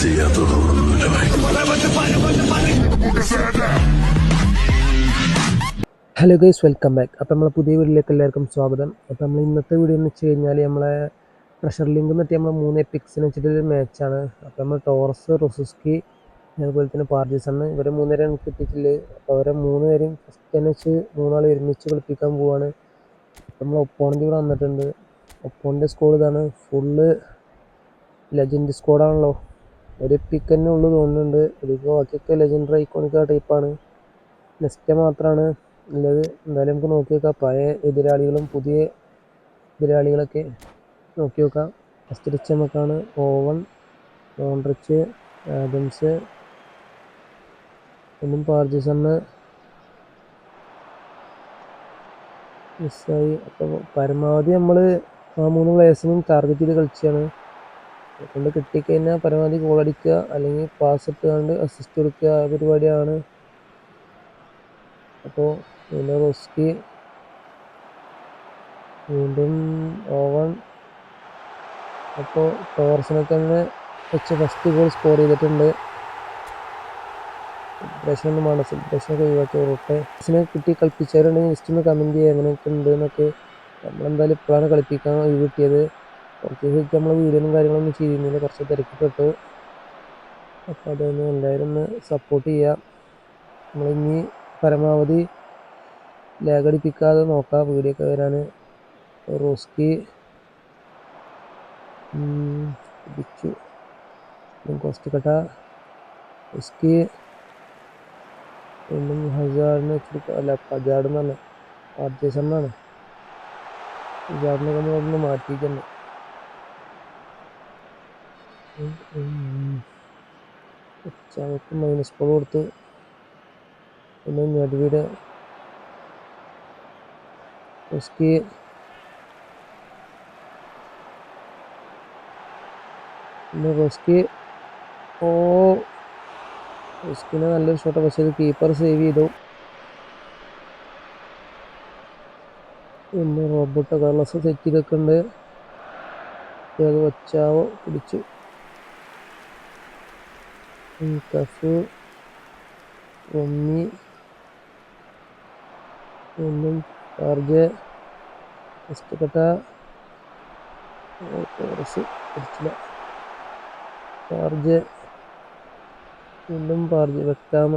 Hello guys welcome back അപ്പോൾ നമ്മളെ പുതിയ വീഡിയോയിലേക്ക് എല്ലാവർക്കും സ്വാഗതം. അപ്പോൾ നമ്മൾ ഇന്നത്തെ വീഡിയോ എന്ന് വെച്ച് കഴിഞ്ഞാൽ നമ്മളെ പ്രഷർ ലിങ്ക് എന്ന് നമ്മൾ മൂന്ന് എപ്പിക്സിന് വെച്ചിട്ടൊരു മാച്ചാണ് അപ്പോൾ നമ്മൾ ടോറസ് റൊസുസ്കി അതുപോലെ തന്നെ പാർജീസണ് ഇവരെ മൂന്നുപേരെയാണ് എനിക്ക് കിട്ടിയിട്ടില്ല? അപ്പോൾ അവരെ മൂന്ന് പേരും ഫസ്റ്റ് തന്നെ വെച്ച് മൂന്നാൾ ഒരുമിച്ച് കളിപ്പിക്കാൻ പോവാണ്. നമ്മൾ ഒപ്പോണന്റ് ഇവിടെ വന്നിട്ടുണ്ട്. ഒപ്പോണിന്റെ സ്കോഡ് ഇതാണ്. ഫുള്ള് ലെജൻഡ് സ്കോഡാണല്ലോ ഒരു പിക്ക് തന്നെ ഉള്ളു തോന്നുന്നുണ്ട്. ഇതിപ്പോൾ ബാക്കിയൊക്കെ ലെജൻഡറി ഐക്കോണിക്ക ടൈപ്പാണ് നെസ്റ്റ മാത്രമാണ് ഉള്ളത്. എന്തായാലും നമുക്ക് നോക്കി നോക്കാം. പഴയ എതിരാളികളും പുതിയ എതിരാളികളൊക്കെ നോക്കി നോക്കാം. ഫസ്റ്റ് റിച്ച് നമുക്കാണ് ഓവൺ ഓൺറിച്ച് ആദംസ് ഒന്നും പാർജിസണ് മിസ്സായി അപ്പോൾ പരമാവധി നമ്മൾ ആ മൂന്ന് പ്ലേയേഴ്സിനും ടാർഗറ്റ് ചെയ്ത് കളിച്ചാണ് കൊണ്ട് കിട്ടിക്കഴിഞ്ഞാൽ പരമാവധി ഗോൾ അടിക്കുക അല്ലെങ്കിൽ പാസ് ഇട്ടുകൊണ്ട് അസിസ്റ്റ് കൊടുക്കുക ആ പരിപാടിയാണ്. അപ്പോൾ പിന്നെ റോസ്കി വീണ്ടും ഓവൺ. അപ്പോൾ ടോർസിനൊക്കെ തന്നെ വെച്ച് ഫസ്റ്റ് ഗോൾ സ്കോർ ചെയ്തിട്ടുണ്ട്. സെലിബ്രേഷൻ ഒന്നും വേണ്ട സെലിബ്രേഷനൊക്കെ ഒഴിവാക്കി റോട്ടെ ിനെ കിട്ടി കളിപ്പിച്ചവരുണ്ടെങ്കിൽ ജസ്റ്റ് ഒന്ന് കമന്റ് ചെയ്യുക എങ്ങനെയൊക്കെ ഉണ്ട് എന്നൊക്കെ നമ്മളെന്തായാലും ഇപ്പോഴാണ് കളിപ്പിക്കാൻ ഒഴിവ് കിട്ടിയത്. കുറച്ച് ദിവസം നമ്മൾ വീഡിയോയും കാര്യങ്ങളൊന്നും ചെയ്യുന്നില്ല. കുറച്ച് തിരക്കിപ്പെട്ടു അപ്പോൾ അതൊന്ന് എല്ലാവരും ഒന്ന് സപ്പോർട്ട് ചെയ്യുക നമ്മളിനി പരമാവധി ലേഖടിപ്പിക്കാതെ നോക്കാം. വീഡിയോ ഒക്കെ വരാൻ റോസ്കി. പിടിച്ചു. കോസ്റ്റ് കട്ട റോസ്കി. വീണ്ടും വെച്ചിട്ട് അല്ല ഹജാർഡ് എന്ന് പറഞ്ഞ. പാർട്ടീസണ്ണാണ് ഹജാറിനെ നമ്മളൊന്ന് മാറ്റിയിട്ടുണ്ട്. ചവക്ക് മൈനസ് പോൾ കൊടുത്ത് പിന്നെ നടുവിടെ പിന്നെ റോസ്കി ഓ ഉസ്കിനെ നല്ലൊരു ഷോട്ട് പക്ഷേ ഇത് കീപ്പർ സേവ് ചെയ്തു പിന്നെ റോബോട്ട് കാർലസ് സെറ്റ് ചെയ്തൊക്കെ ഉണ്ട് അത് വച്ചാവോ പിടിച്ചു കഫ് റൊമ്മി ഒന്നും ചാർജ് ഇഷ്ടപ്പെട്ട ടോറസ് പിടിച്ചില്ല ചാർജ് വീണ്ടും പാർജ് വെക്കാം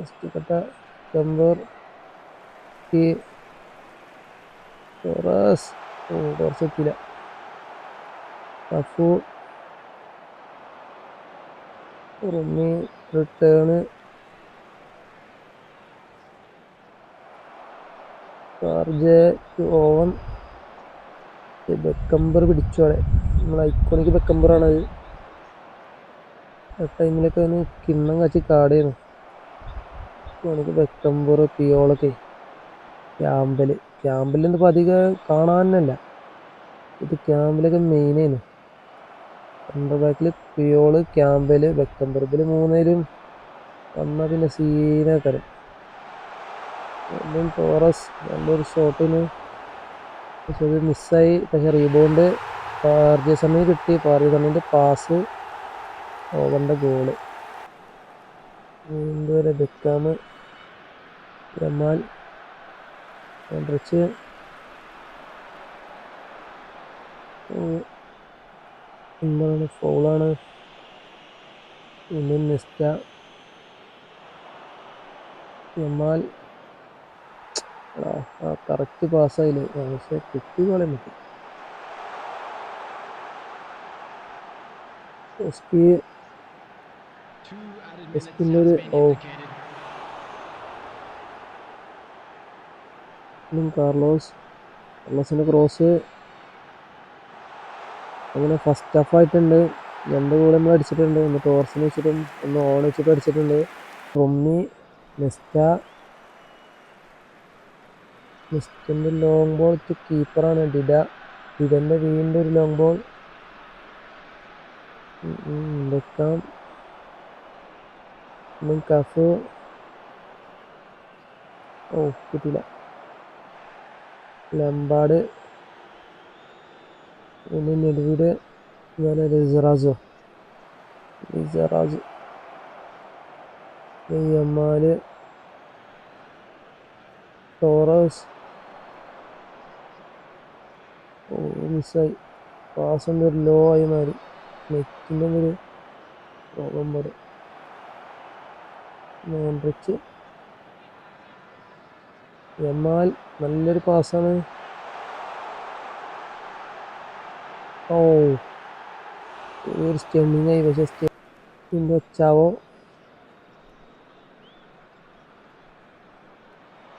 ഇഷ്ടപ്പെട്ട ചമ്പർ ടോറസ് ഓ ടോറസ് എത്തില്ല കഫു റൊമ്മി റിട്ടേണ് ചാർജ് ഓവൻ ബെക്കംബർ പിടിച്ചു അവിടെ. നമ്മൾ ഐക്കോണിക്ക് ബെക്കംബറാണത് ആ ടൈമിലൊക്കെ അതിന് കിണ്ണം കാച്ചി കാടേനു. ഐക്കോണിക്ക് ബെക്കംബർ പിയോളൊക്കെ ക്യാമ്പൽ ക്യാമ്പലൊന്നും ഇപ്പോൾ അധികം കാണാനല്ല ഇത് ക്യാമ്പിലൊക്കെ മെയിനാണ് സെന്റർ ബാക്കിൽ പിയോൾ ക്യാമ്പൽ ബെക്കംബർ ഇതിൽ മൂന്നേലും വന്നാൽ പിന്നെ സീനാക്കരം വീണ്ടും ടോറസ് നല്ലൊരു ഷോട്ടിന് പക്ഷെ അത് മിസ്സായി പക്ഷെ റീബോണ്ട് പാർജ്യ സമയം കിട്ടി. സമയത്ത് പാസ് ഓവറിന്റെ ഗോൾ വരെ ബെക്കാമ് ജമാൽ റിച്ച് എന്താണ് ഫോളാണ് വീണ്ടും നിസ്റ്റ ജമാൽ ആ കറക്റ്റ് പാസ്സായില്ലേ പക്ഷെ കിട്ടി പോലെ പറ്റി എസ്പി കാർലോസ്. കാർലോസിന്റെ ക്രോസ് അങ്ങനെ ഫസ്റ്റ് ഹാഫ് ആയിട്ടുണ്ട്. രണ്ട് ഗോൾ നമ്മൾ അടിച്ചിട്ടുണ്ട്. ഒന്ന് ടോർസിന് വെച്ചിട്ടും ഒന്ന് ഓൺ വെച്ചിട്ടും അടിച്ചിട്ടുണ്ട്. റൊമ്മി നെസ്റ്റ നെസ്റ്റിന്റെ ലോങ് ബോൾ കീപ്പറാണ് ഡിഡ. ഡിഡന്റെ വീണ്ടും ഒരു ലോങ് ബോൾ വെക്കാം. കഫ്. ഓ കിട്ടിയില്ല. ലംബാട് പിന്നെ നെടുവീട് ഇതാണ് റിസറാജോ റിസറാജ് യമാൽ ടോറസ്. മിസ്സായി. പാസ് ഉണ്ട് ഒരു ലോ ആയി മാറി. നെറ്റിന്റെ ഒരു പ്രോബ്ലം വരും മോൺട്രിച്ച് യമാൽ നല്ലൊരു പാസ്സാണ് ഓ ഒരു സ്റ്റെമ്മിങ് ആയി പക്ഷേ സ്റ്റെമ്മിന്റെ ചാവോ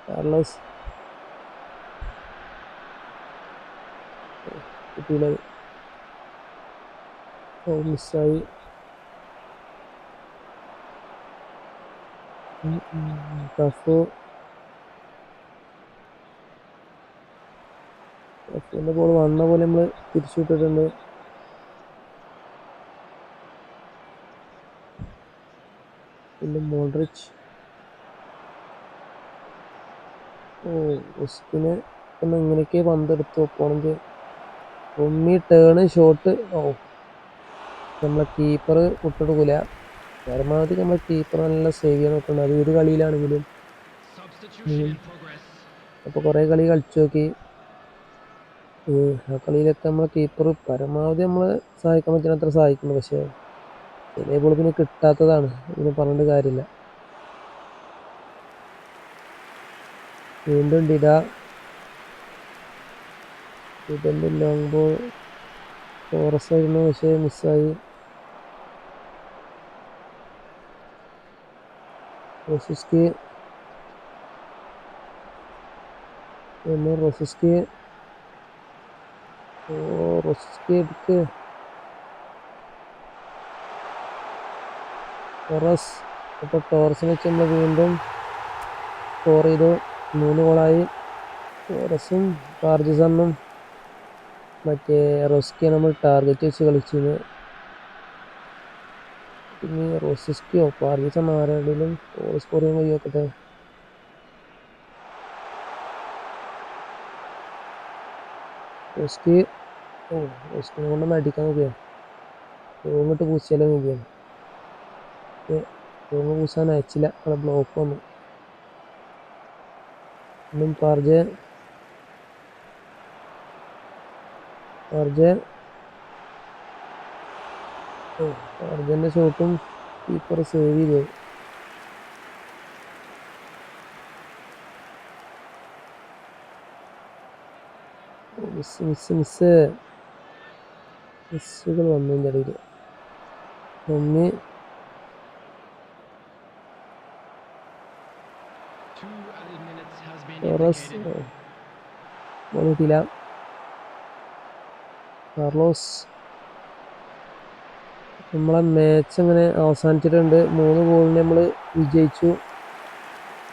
കാർലോസ് കിട്ടിയില്ല അത്. ഓ മിസ്സായി ടഫ് ടഫിന്റെ ബോൾ വന്ന പോലെ നമ്മൾ തിരിച്ചു വിട്ടിട്ടുണ്ട്. പിന്നെ മോഡ്രിച്ച് ഓ ഉസ്കിന് ഒന്ന് ഇങ്ങനെയൊക്കെ പന്തെടുത്ത് ഒപ്പോണെങ്കിൽ ഒന്നി ടേണ് ഷോട്ട് ഓ. നമ്മളെ കീപ്പർ വിട്ടെടുക്കില്ല പരമാവധി നമ്മൾ കീപ്പർ നല്ല സേവ് ചെയ്യാൻ നോക്കുന്നുണ്ട്. അത് ഏത് കളിയിലാണെങ്കിലും. അപ്പോൾ കുറേ കളി കളിച്ചു നോക്കി. ആ കളിയിലൊക്കെ നമ്മളെ കീപ്പർ പരമാവധി നമ്മളെ സഹായിക്കാൻ പറ്റുന്ന അത്ര സഹായിക്കുന്നു പക്ഷേ ചില ബോൾ പിന്നെ കിട്ടാത്തതാണ്. ഇതിന് പറഞ്ഞിട്ട് കാര്യമില്ല. വീണ്ടും ഡിഡ. ഡിഡന്റെ ലോങ് ബോൾ ഫോറസ് ആയിരുന്നു പക്ഷേ മിസ്സായി റോസിസ്കി. റോസിസ്കി. ഓ റോസിസ്കി എടുക്ക്. ടോറസ്. അപ്പോൾ ടോറസിനെ നമ്മൾ വീണ്ടും സ്കോർ ചെയ്തു. മൂന്ന് ഗോളായി ടോറസും പാർജിസണ്ണും മറ്റേ റോസ്കിയെ നമ്മൾ ടാർഗറ്റ് വെച്ച് കളിച്ചിരുന്നു പിന്നെ റോസിസ്കിയോ പാർജിസൺ ആരെങ്കിലും ഗോൾ സ്കോർ ചെയ്യാൻ കഴിയും നോക്കട്ടെ റോസ്കി ഓ കൊണ്ട് അടിക്കാൻ നോക്കിയാ. ഇങ്ങോട്ട് പൂച്ചാലോ നോക്കിയാണ് റൂമ് പൂസാൻ അയച്ചില്ല. അവിടെ ബ്ലോക്ക് വന്നു. ഒന്നും പാർജെ. പാർജെ. അർജന്റെ ഷോട്ടും കീപ്പർ സേവ് ചെയ്തു. മിസ് മിസ് മിസ് മിസ്സുകൾ വന്നതിന്റെ ഇടയിൽ ഒന്ന് കാർലോസ് നമ്മളെ മാച്ച് അങ്ങനെ അവസാനിച്ചിട്ടുണ്ട്. മൂന്ന് ഗോളിന് നമ്മൾ വിജയിച്ചു.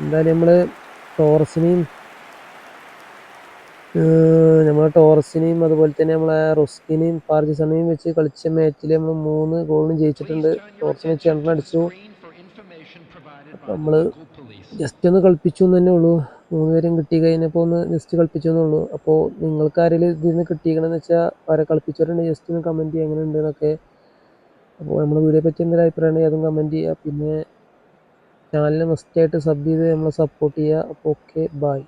എന്തായാലും നമ്മൾ ടോറസിനെയും നമ്മളെ ടോറസിനെയും അതുപോലെ തന്നെ നമ്മളെ റൊസ്കിനെയും പാർജിസണിനെയും വെച്ച് കളിച്ച മാച്ചിൽ നമ്മൾ മൂന്ന് ഗോളിന് ജയിച്ചിട്ടുണ്ട്. ടോറസിനെ വെച്ച് അടിച്ചു. നമ്മൾ ജസ്റ്റ് ഒന്ന് കളിപ്പിച്ചു എന്ന് തന്നെ ഉള്ളൂ. മൂന്ന് പേരും കിട്ടി കഴിഞ്ഞപ്പോൾ ഒന്ന് ജസ്റ്റ് കളിപ്പിച്ചു എന്നുള്ളൂ അപ്പോൾ നിങ്ങൾക്ക് ആരെങ്കിലും ഇതിൽ നിന്ന് കിട്ടിയിക്കണമെന്ന് വെച്ചാൽ അവരെ കളിപ്പിച്ചവരുണ്ടെങ്കിൽ ജസ്റ്റ് ഒന്ന് കമന്റ് ചെയ്യുക. എങ്ങനെ ഉണ്ട് എന്നൊക്കെ. അപ്പോൾ നമ്മുടെ വീഡിയോ പറ്റി എന്തെങ്കിലും അഭിപ്രായമാണ് അതും കമന്റ് ചെയ്യുക. പിന്നെ ചാനൽ മസ്റ്റായിട്ട് സബ് ചെയ്ത് നമ്മളെ സപ്പോർട്ട് ചെയ്യുക. അപ്പോൾ ഓക്കെ ബൈ